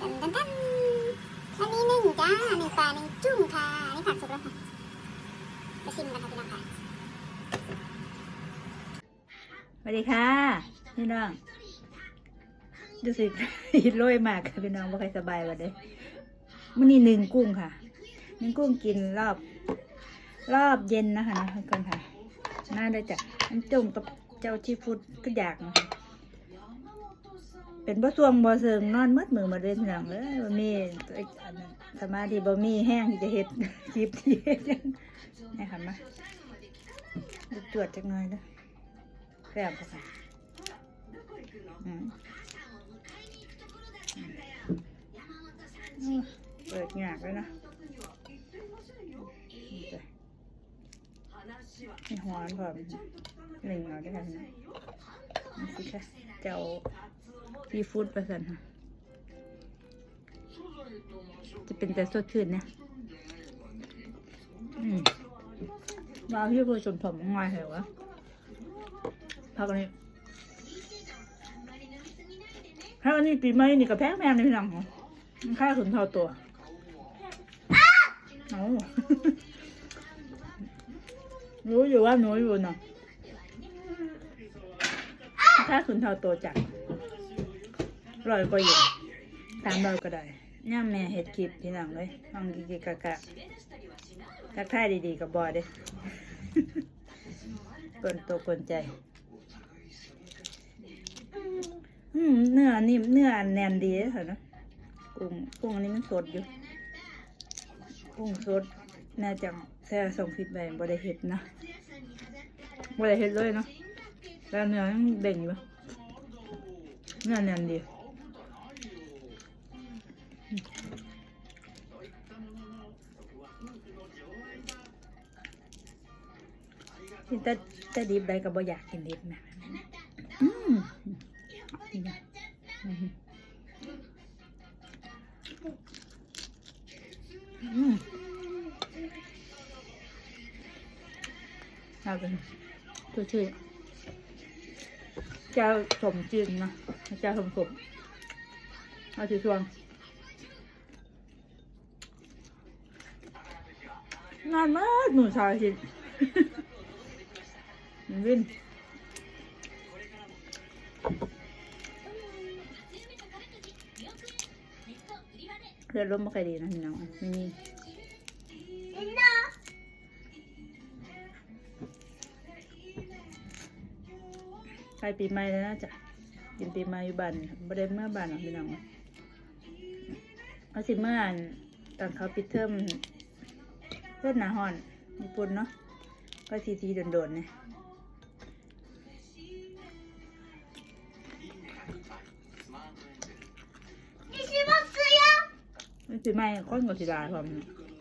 ดันดันดันอันนี้หนึ่งจ้าหนึ่งปลาหนึ่งจุ่มค่ะอันนี่ผักสุกแล้วค่ะไปชิมกันค่ะพี่น้องค่ะสวัสดีค่ะพี่น้องดูสิหิดโรยมากค่ะพี่น้องบ่ค่อยสบายวันเด้มื้อนี้หนึ่งกุ้งค่ะหนึ่งกุ้งกินรอบ รอบเย็นนะคะนะทุกคนค่ะน่าได้จ้ะน้ำจุ่มกับเจ้าชีฟุดก็อยากนะคะ เป็นบ่สวงบ่เซิงนอนมืดมือมาเดินพี่น้องเอ้ยบ่มีสมาธิบ่มีแห้งที่จะเฮ็ดคลิปที่เฮ็ดนี่ค่ะมาจวดจักหน่อยเด้อแซ่บค่ะเปิดงากเลยนะนี่หอนพร้อมหนึ่งเอาได้ค่ะนี่นี่สิค่ะเจ้า ซีฟู้ดประสันค่ะ จะเป็นแต่สดชื่นนะอืมวาวที่ผู้ชมผมง่ายเหรอวะพักนี้พักนี้ปีใหม่นี่ก็แพงแพงในพี่น้องมันค่าขุนเท่าตัวเอารู้อยู่ว่าหนูอยู่เนาะค่าขุนเท่าตัวจัก ร้อยกว่าอยู่สามร้อยก็ได้ย่ามแม่เห็ดคลิปพี่น้องเลยลองกิกกะกะทักทายดีๆกับบอเด้กวนตัวกวนใจ อืมเนื้อนิ่มเนื้อแน่นดีเลยค่ะนะกุ้งกุ้งอันนี้มันสดอยู่ กุ้งสดน่าจะแซ่ส่งฟิตไปบ่ได้เห็ดนะบ่ได้เห็ดเลยเนาะแล้วเนื้อยังเด่งอยู่เนื้อแน่นดี กินแต่แต่ดิบได้ก็บ่อยากกินดิบนะอืมอืมอืมเอาเป็นชื่อชื่อเจ้าสมจีนนะเจ้าสมสมเอาชื่อชวงงานมากหนูชายชินมัน วินเรือล่มไม่ค่อยดีนะพี่น้องไม่มีใกล้ปีใหม่แล้วนะจ๊ะกินปีใหม่อยู่บ้านไม่ได้เมื่อบ้านหรอกพี่น้องเอาสิเมื่ออันตอนเขาปิดเทอมเริ่มหนาฮ้อนญี่ปุ่นเนาะก็ทีทีโดนๆเนี่ย สิไม่ค้นกับสิดาความ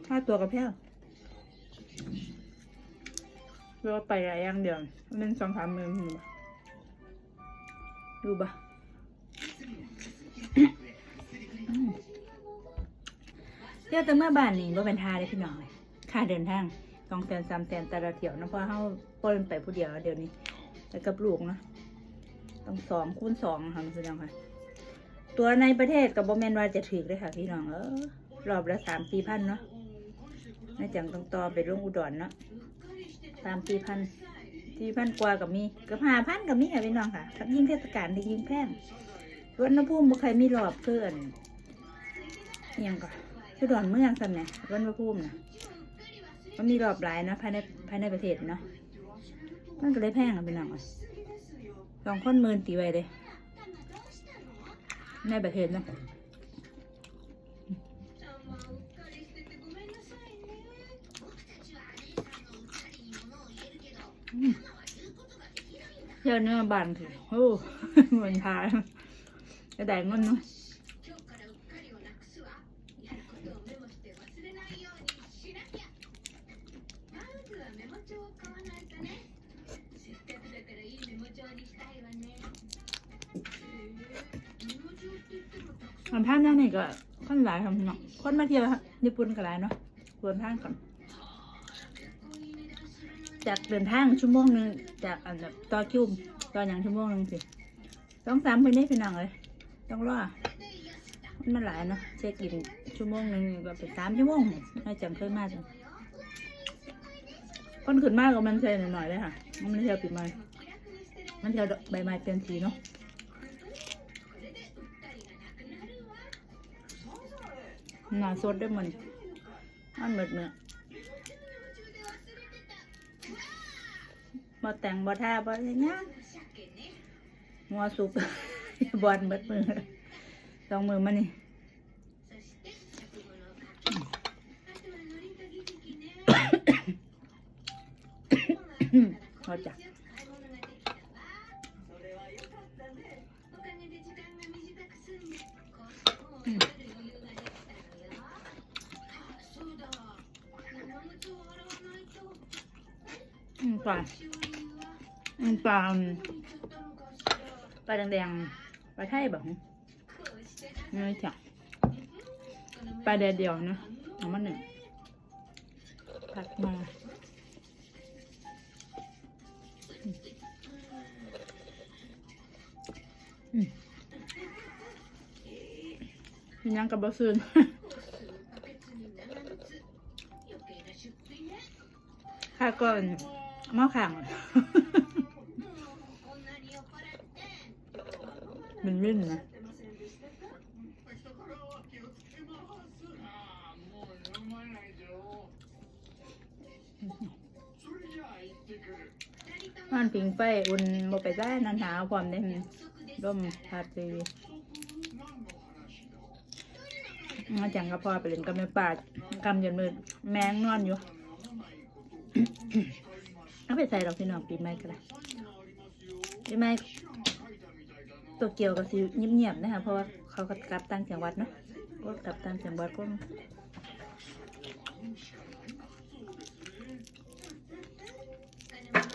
ห้าตัวกับแพ้วเราไปอะไรอย่างเดียวมันเป็นสองสามมือมึงบ่ดูบ่เที่ยวแต่เมื่อบ้านนี่ว่าเป็นทาได้พี่น้องเลยค่าเดินทางสองแสนสามแสนแต่ละเที่ยวนะเพราะเขาปล้นไปผู้เดียวเดี๋ยวนี้แล้วกับลูกนะต้องสองคูณสองค่ะพี่น้องค่ะ ตัวในประเทศกับโบแมนว่าจะถือเลยค่ะพี่น้องเออรอบละสามสี่พันเนาะน่าจังต้องต่อไปลงอุดรเนาะสามสี่พันสี่พันกว่ากับมีกับห้าพันกับมีค่ะพี่น้องค่ะถ้ายิ่งเทศกาลยิ่งแพงวันนภูมิบ่ใครมีรอบเพื่อนยังก่อนคือดอนเมืองสันเนี่ยวันนภูมินะมันมีรอบหลายนะภายในภายในประเทศเนาะมันก็เลยแพงอะพี่น้องอะสองคนหมื่นตีไว้เลย ในประเทศเนาะอืมเที่ยวเนื้อบานสิโอ้เหมือนทายกระแดงมันเนาะ ทำท่านนั่นนี่ก็คนหลายทำเนาะคนมาเที่ยวญี่ปุ่นก็หลายเนาะรวมท่านก่อนจากเดินทางชั่วโมงหนึ่งจากอันแบบต่อคิวต่ออย่างชั่วโมงหนึ่งสิต้องสามคนนี้เป็นหนังเลย ต้องรอมันหลายเนาะเช็คอินชั่วโมงหนึ่งก็เป็นสามชั่วโมงน่าจำเคยมากจังคนขึ้นมากก็มันใช่หน่อยๆเลยค่ะ มันไม่ใช่ปิดไม้มันเที่ยใบไม้เปลี่ยนสีเนาะ หนาสดด้วยมันมันเหมือนเนื้อบ่แต่งบ่ท่าบ่อะไรเงี้ยงัวสุกบอลเบิดมือสองมือมันนี่พอจ้ะ ปลาอืมปลาปลาแดงๆปลาไทยแบบนี่จ้ะปลาแดดเดียวนะเอามาหนึ่งผัดมาอืมยังกับบะซึนข้าก่อน หม้อข่างมันรื่นนะมันผิงไฟอุ่นบ่ไปได้นันหาวความได้ร่มพัดซีมาจังก็พอไปเล่นกับแม่ป่ากำจนมืดแมงนอนอยู่เอา ไปใส่ดอกพี่น้องปีใหม่ก็ได้ปีใหม่ตัวเกี่ยวกับสิเงียบๆนะคะเพราะว่าเขาก็กลับต่างจังหวัดเนาะก็กลับต่างจังหวัดก็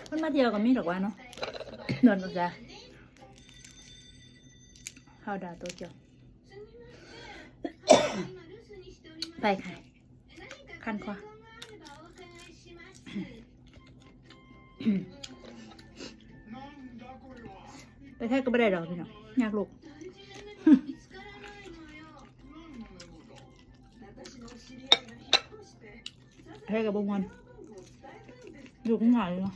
คนมาเดียวกับมีดอกว่าเนาะนอนออกจ้ะข้าวดาตัวเจียวไปค่ะคันคอ ไปแค่ก็ไม่ได้ดอกพี่น้องอยากลูกแค่กับบงมันอยู่ข้างหลังเนาะ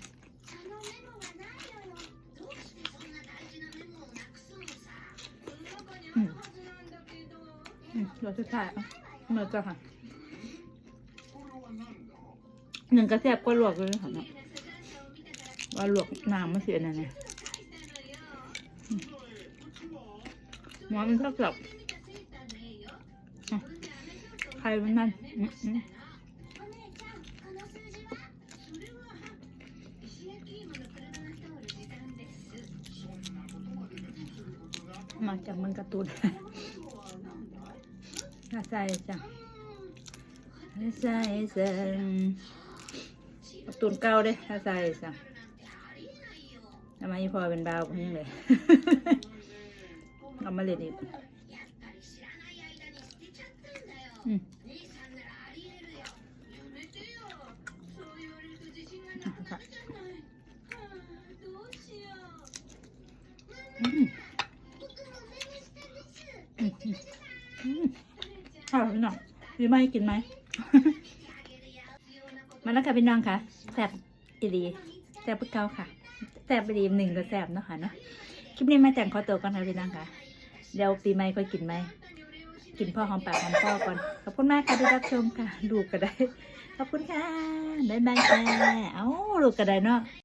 เดี๋ยวสุดท้ายอ่เมื่อจะค่ะหนึ่งกระแซบก็หลวกเลยค่ะเนาะ ว่าลวกน้ำมันเสียนั่นไงหมอมันชอบกลับอะใครมันนั่นอืมอืมมาจากเมืองการ์ตูนน่าใส่จังน่าใส่จังการ์ตูนเก่าเด้น่าใส่จัง ทำไมพอเป็นบ่าวเพิ่งเลยเอามาเล่นอีกอืมอะค่ะอืมอืมอืมอืมอร่อยพี่น้องหรือไม่กินไหมมาแล้วค่ะพี่น้องค่ะแซ่บอีดีแซ่บปุ๊กเก้าค่ะ แซ่บไปดีหนึ่งก็แซ่บเนาะค่ะเนาะคลิปนี้มาแต่งขอตัวก่อนค่ะพี่น้องค่ะ เดี๋ยวปีใหม่ค่อยกินไหมกินพ่อหอมปากหอมคอก่อนขอบคุณมากค่ะที่รับชมค่ะ ดูก็ได้ ขอบคุณค่ะบ๊ายบายค่ะเอ้าลูกก็ได้เนาะ